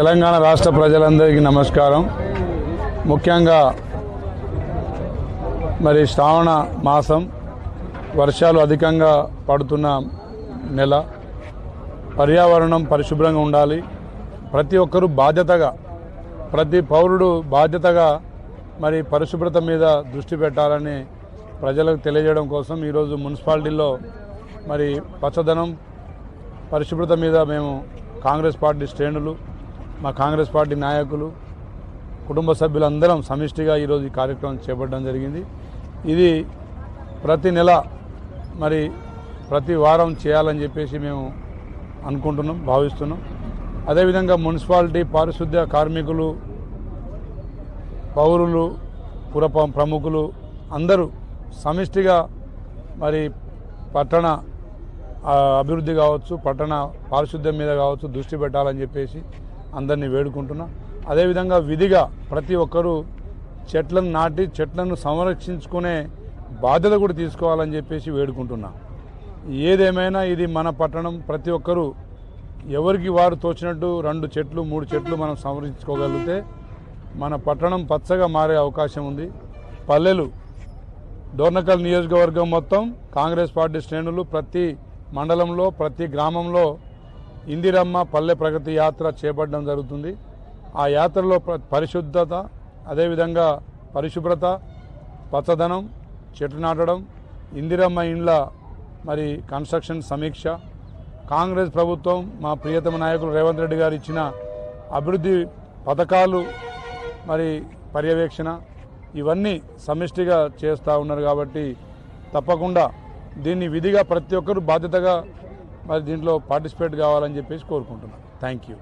తెలంగాణ రాష్ట్ర ప్రజలందరికీ నమస్కారం. ముఖ్యంగా మరి శ్రావణ మాసం వర్షాలు అధికంగా పడుతున్న నెల. పర్యావరణం పరిశుభ్రంగా ఉండాలి. ప్రతి ఒక్కరూ బాధ్యతగా ప్రతి పౌరుడు బాధ్యతగా మరి పరిశుభ్రత మీద దృష్టి పెట్టాలని ప్రజలకు తెలియజేయడం కోసం ఈరోజు మున్సిపాలిటీలో మరి పచ్చదనం పరిశుభ్రత మీద మేము కాంగ్రెస్ పార్టీ శ్రేణులు మా కాంగ్రెస్ పార్టీ నాయకులు కుటుంబ సభ్యులందరం సమిష్టిగా ఈరోజు ఈ కార్యక్రమం చేపట్టడం జరిగింది. ఇది ప్రతి నెల మరి ప్రతి వారం చేయాలని చెప్పేసి మేము అనుకుంటున్నాం భావిస్తున్నాం. అదేవిధంగా మున్సిపాలిటీ పారిశుద్ధ్య కార్మికులు పౌరులు పుర ప్రముఖులు అందరూ సమిష్టిగా మరి పట్టణ అభివృద్ధి కావచ్చు పట్టణ పారిశుద్ధ్యం మీద కావచ్చు దృష్టి పెట్టాలని చెప్పేసి అందరినీ వేడుకుంటున్నా. అదేవిధంగా విధిగా ప్రతి ఒక్కరూ చెట్లను నాటి చెట్లను సంరక్షించుకునే బాధ్యత కూడా తీసుకోవాలని చెప్పేసి వేడుకుంటున్నా. ఏదేమైనా ఇది మన పట్టణం ప్రతి ఒక్కరూ ఎవరికి వారు తోచినట్టు రెండు చెట్లు మూడు చెట్లు మనం సంరక్షించుకోగలిగితే మన పట్టణం పచ్చగా మారే అవకాశం ఉంది. పల్లెలు డోర్నకల్ నియోజకవర్గం మొత్తం కాంగ్రెస్ పార్టీ శ్రేణులు ప్రతి మండలంలో ప్రతి గ్రామంలో ఇందిరమ్మ పల్లె ప్రగతి యాత్ర చేపట్టడం జరుగుతుంది. ఆ యాత్రలో పరిశుద్ధత అదేవిధంగా పరిశుభ్రత పచ్చదనం చెట్లు నాటడం ఇందిరమ్మ ఇండ్ల మరి కన్స్ట్రక్షన్ సమీక్ష కాంగ్రెస్ ప్రభుత్వం మా ప్రియతమ నాయకులు రేవంత్ రెడ్డి గారు ఇచ్చిన అభివృద్ధి పథకాలు మరి పర్యవేక్షణ ఇవన్నీ సమిష్టిగా చేస్తూ ఉన్నారు కాబట్టి తప్పకుండా దీన్ని విధిగా ప్రతి ఒక్కరూ బాధ్యతగా మరి దీంట్లో పార్టిసిపేట్ కావాలని చెప్పేసి కోరుకుంటున్నాను. Thank you